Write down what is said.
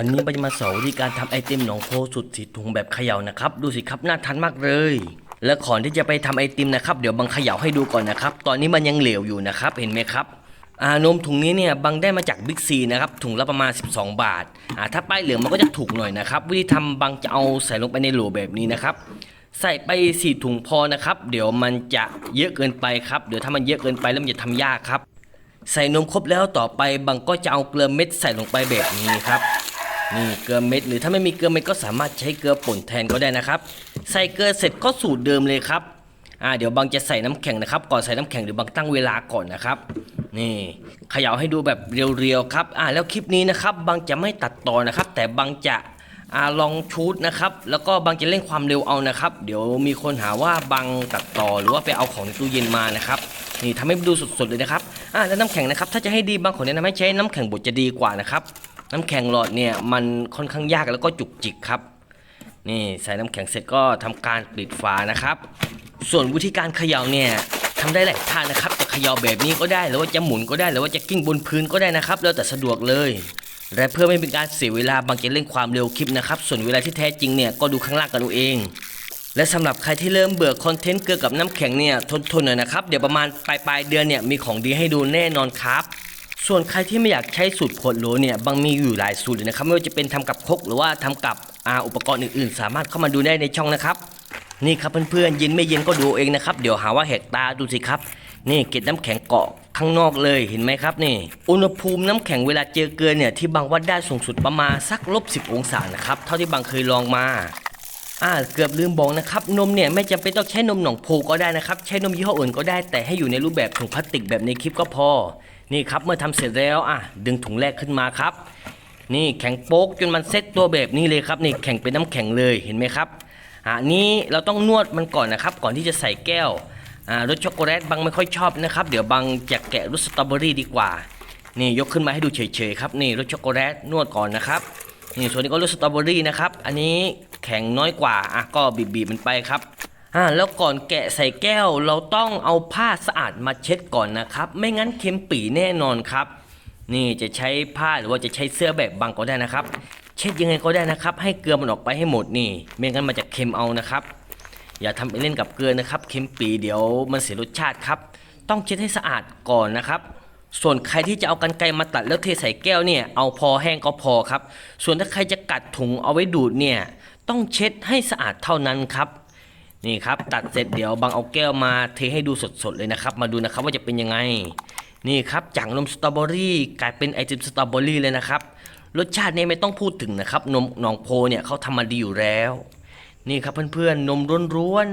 วันนี้เราจะมาสอนวิธีการทำไอติมหนองโพสุดสีถุงแบบเขย่านะครับ ดูสิครับน่าทานมากเลย และก่อนที่จะไปทำไอติมนะครับ เดี๋ยวบังเขย่าให้ดูก่อนนะครับ ตอนนี้มันยังเหลวอยู่นะครับ เห็นไหมครับอ่านมถุงนี้เนี่ยบังได้มาจากบิ๊กซีนะครับถุงละประมาณ 12 บาทอ่าถ้าป้ายเหลืองมันก็จะถูกหน่อยนะครับ วิธีทำบังจะเอาใส่ลงไปในโหลแบบนี้นะครับ ใส่ไปสี่ถุงพอนะครับ เดี๋ยวมันจะเยอะเกินไปครับเดี๋ยวถ้ามันเยอะเกินไปแล้วมันจะทำยากครับ ใส่นมครบแล้วต่อไปบังก็จะเอาเกลือเม็ดใส่ลงไปแบบนี้ครับ นี่เกลือเม็ดหรือถ้าไม่มีเกลือเม็ดก็สามารถใช้เกลือป่นแทนก็ได้นะครับ ใส่เกลือเสร็จก็สูตรเดิมเลยครับอ่าเดี๋ยวบังจะใส่น้ำแข็งนะครับ ก่อนใส่น้ำแข็งเดี๋ยวบังตั้งเวลาก่อนนะครับ นี่เขย่าให้ดูแบบเรียวๆครับอ่าแล้วคลิปนี้นะครับบังจะไม่ตัดต่อนะครับ แต่บังจะอ่าลองชูดนะครับ แล้วก็บังจะเร่งความเร็วเอานะครับ เดี๋ยวมีคนหาว่าบังตัดต่อหรือว่าไปเอาของในตู้เย็นมานะครับนี่ทำให้ดูสดๆเลยนะครับอ่าแล้วน้ำแข็งนะครับ ถ้าจะให้ดีบางคนแนะนำให้ใช้น้ำแข็งบดจะดีกว่านะครับ น้ำแข็งหลอดเนี่ยมันค่อนข้างยากแล้วก็จุกจิกครับ นี่ใส่น้ำแข็งเสร็จก็ทำการปิดฝานะครับ ส่วนวิธีการเขย่าเนี่ยทำได้หลายท่านะครับ จะเขย่าแบบนี้ก็ได้หรือว่าจะหมุนก็ได้หรือว่าจะกิ้งบนพื้นก็ได้นะครับ แล้วแต่สะดวกเลยและเพื่อไม่เป็นการเสียเวลาบางจะเร่งความเร็วคลิปนะครับ ส่วนเวลาที่แท้จริงเนี่ยก็ดูข้างล่างกันเอาเอง และสำหรับใครที่เริ่มเบื่อคอนเทนต์เกี่ยวกับน้ำแข็งเนี่ยทนๆหน่อยนะครับ เดี๋ยวประมาณปลายปลายเดือนเนี่ยมีของดีให้ดูแน่นอนครับ ส่วนใครที่ไม่อยากใช้สูตรขวดโหลเนี่ยบางมีอยู่หลายสูตรเลยนะครับไม่ว่าจะเป็นทำกับคกหรือว่าทำกับอ,อุปกรณ์อื่นๆ สามารถเข้ามาดูได้ในช่องนะครับ นี่ครับเพื่อนๆเย็นไม่เย็นก็ดูเองนะครับ เดี๋ยวหาว่าแหกตาดูสิครับ นี่เกล็ดน้ำแข็งเกาะข้างนอกเลยเห็นไหมครับนี่ อุณหภูมิน้ำแข็งเวลาเจอเกลือเนี่ยที่บางวัดได้สูงสุดประมาณสักลบ10องศานะครับเท่าที่บางเคยลองมาอ่าเกือบลืมบอกนะครับนมเนี่ยไม่จำเป็นต้องใช้นมหนองโพก็ได้นะครับใช้นมยี่ห้ออื่นก็ได้แต่ให้อยู่ในรูปแบบถุงพลาสติกแบบในคลิปก็พอ นี่ครับเมื่อทำเสร็จแล้วอะดึงถุงแรกขึ้นมาครับ นี่แข็งโป๊กจนมันเซ็ตตัวแบบนี้เลยครับนี่แข็งเป็นน้ำแข็งเลยเห็นไหมครับอ่านี้เราต้องนวดมันก่อนนะครับ ก่อนที่จะใส่แก้วอ่ารสช็อกโกแลตบางไม่ค่อยชอบนะครับ เดี๋ยวบางจะแกะรสสตรอเบอรี่ดีกว่า นี่ยกขึ้นมาให้ดูเฉยๆครับนี่รสช็อกโกแลตนวดก่อนนะครับนี่ส่วนนี้ก็รสสตรอเบอรี่นะครับ อันนี้แข็งน้อยกว่าอะก็บีบๆมันไปครับ อ่าแล้วก่อนแกะใส่แก้วเราต้องเอาผ้าสะอาดมาเช็ดก่อนนะครับ ไม่งั้นเค็มปีแน่นอนครับ นี่จะใช้ผ้าหรือว่าจะใช้เสื้อแบบบางก็ได้นะครับ เช็ดยังไงก็ได้นะครับ ให้เกลือมันออกไปให้หมดนี่ ไม่งั้นมันจะเค็มเอานะครับ อย่าทำไปเล่นกับเกลือนะครับ เค็มปีเดี๋ยวมันเสียรสชาติครับ ต้องเช็ดให้สะอาดก่อนนะครับส่วนใครที่จะเอากันไกรมาตัดแล้วเทใส่แก้วเนี่ย เอาพอแห้งก็พอครับ ส่วนถ้าใครจะกัดถุงเอาไว้ดูดเนี่ย ต้องเช็ดให้สะอาดเท่านั้นครับ นี่ครับตัดเสร็จเดี๋ยวบางเอาแก้วมาเทให้ดูสดๆเลยนะครับ มาดูนะครับว่าจะเป็นยังไง นี่ครับจากนมสตรอเบอรี่กลายเป็นไอติมสตรอเบอรี่เลยนะครับ รสชาติเนี่ยไม่ต้องพูดถึงนะครับ นมหนองโพเนี่ยเขาทำมาดีอยู่แล้ว นี่ครับเพื่อนๆนมร้วน